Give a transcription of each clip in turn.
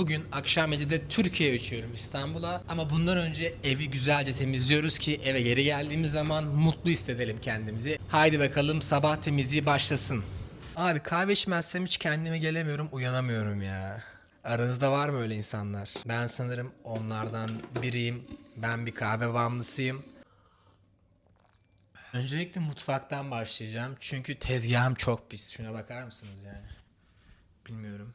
bugün akşam 7'de Türkiye'ye uçuyorum İstanbul'a. Ama bundan önce evi güzelce temizliyoruz ki eve geri geldiğimiz zaman mutlu hissedelim kendimizi. Haydi bakalım sabah temizliği başlasın. Abi kahve içmezsem hiç kendime gelemiyorum, uyanamıyorum ya. Aranızda var mı öyle insanlar? Ben sanırım onlardan biriyim. Ben bir kahve bağımlısıyım. Öncelikle mutfaktan başlayacağım. Çünkü tezgahım çok pis. Şuna bakar mısınız yani? Bilmiyorum.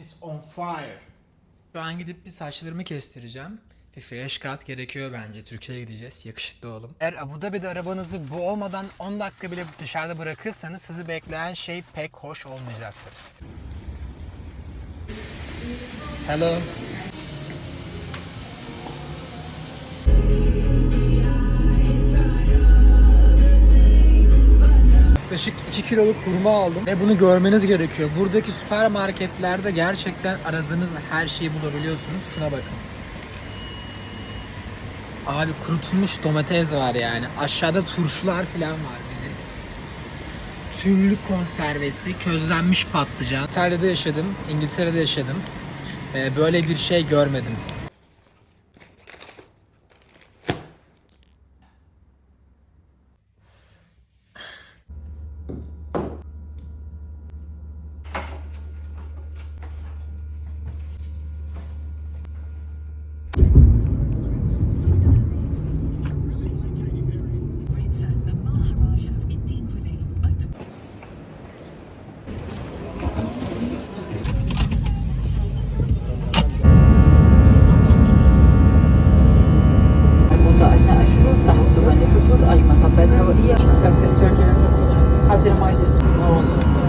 It's on fire. Şu an gidip bir saçlarımı kestireceğim. Bir fresh cut gerekiyor bence. Türkiye'ye gideceğiz. Yakışıklı oğlum. Eğer Abu Dhabi'de arabanızı bu olmadan 10 dakika bile dışarıda bırakırsanız sizi bekleyen şey pek hoş olmayacaktır. Hello. Yaklaşık 2 kiloluk hurma aldım ve bunu görmeniz gerekiyor. Buradaki süpermarketlerde gerçekten aradığınız her şeyi bulabiliyorsunuz. Şuna bakın. Abi kurutulmuş domates var yani. Aşağıda turşular falan var bizim. Türlü konservesi, közlenmiş patlıcan. İtalya'da yaşadım, İngiltere'de yaşadım. Ee, böyle bir şey görmedim. тримайтесь.